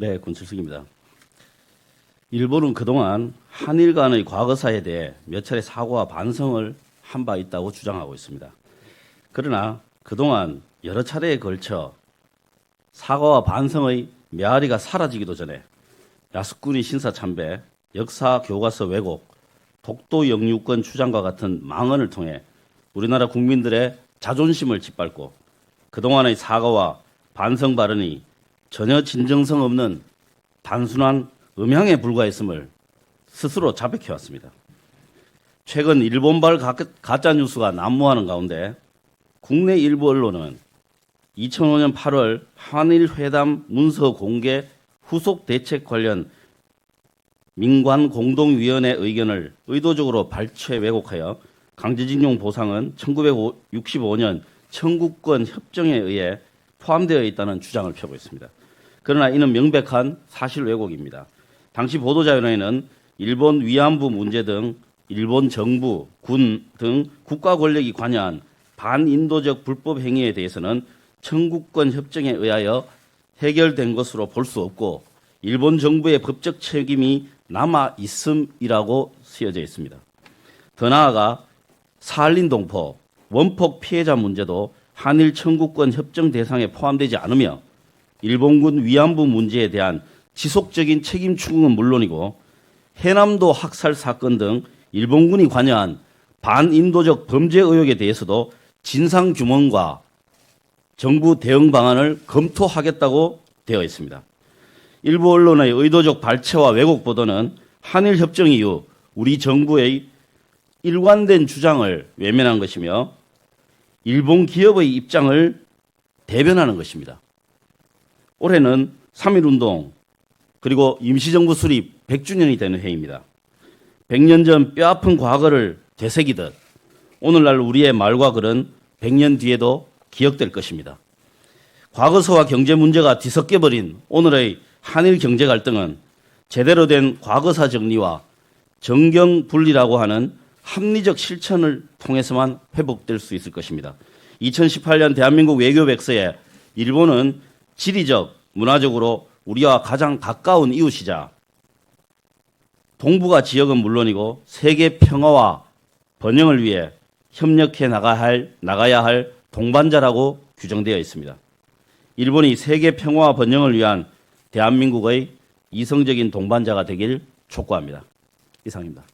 네, 군칠숙입니다. 일본은 그동안 한일 간의 과거사에 대해 몇 차례 사과와 반성을 한 바 있다고 주장하고 있습니다. 그러나 그동안 여러 차례에 걸쳐 사과와 반성의 메아리가 사라지기도 전에 야스쿠니 신사 참배, 역사 교과서 왜곡, 독도 영유권 주장과 같은 망언을 통해 우리나라 국민들의 자존심을 짓밟고 그동안의 사과와 반성 발언이 전혀 진정성 없는 단순한 음향에 불과했음을 스스로 자백해 왔습니다. 최근 일본발 가- 가짜 뉴스가 난무하는 가운데 국내 일부 언론은 2005년 8월 한일 회담 문서 공개 후속 대책 관련 민관 공동위원회 의견을 의도적으로 발췌 왜곡하여 강제징용 보상은 1965년 청구권 협정에 의해 포함되어 있다는 주장을 펴고 있습니다. 그러나 이는 명백한 사실 왜곡입니다. 당시 보도자료에는 일본 위안부 문제 등 일본 정부, 군 등 국가 권력이 관여한 반인도적 불법 행위에 대해서는 청구권 협정에 의하여 해결된 것으로 볼 수 없고 일본 정부의 법적 책임이 남아 있음이라고 쓰여져 있습니다. 더 나아가 사할린 동포, 원폭 피해자 문제도 한일 청구권 협정 대상에 포함되지 않으며 일본군 위안부 문제에 대한 지속적인 책임 추궁은 물론이고 해남도 학살 사건 등 일본군이 관여한 반인도적 범죄 의혹에 대해서도 진상 규명과 정부 대응 방안을 검토하겠다고 되어 있습니다. 일부 언론의 의도적 발췌와 왜곡 보도는 한일 협정 이후 우리 정부의 일관된 주장을 외면한 것이며 일본 기업의 입장을 대변하는 것입니다. 올해는 3.1운동 그리고 임시정부 수립 100주년이 되는 해입니다. 100년 전 뼈아픈 과거를 되새기듯 오늘날 우리의 말과 글은 100년 뒤에도 기억될 것입니다. 과거서와 경제 문제가 뒤섞여버린 오늘의 한일 경제 갈등은 제대로 된 과거사 정리와 정경 분리라고 하는 합리적 실천을 통해서만 회복될 수 있을 것입니다. 2018년 대한민국 외교 백서에 일본은 지리적, 문화적으로 우리와 가장 가까운 이웃이자 동북아 지역은 물론이고 세계 평화와 번영을 위해 협력해 나가야 할, 나가야 할 동반자라고 규정되어 있습니다. 일본이 세계 평화와 번영을 위한 대한민국의 이성적인 동반자가 되길 촉구합니다. 이상입니다.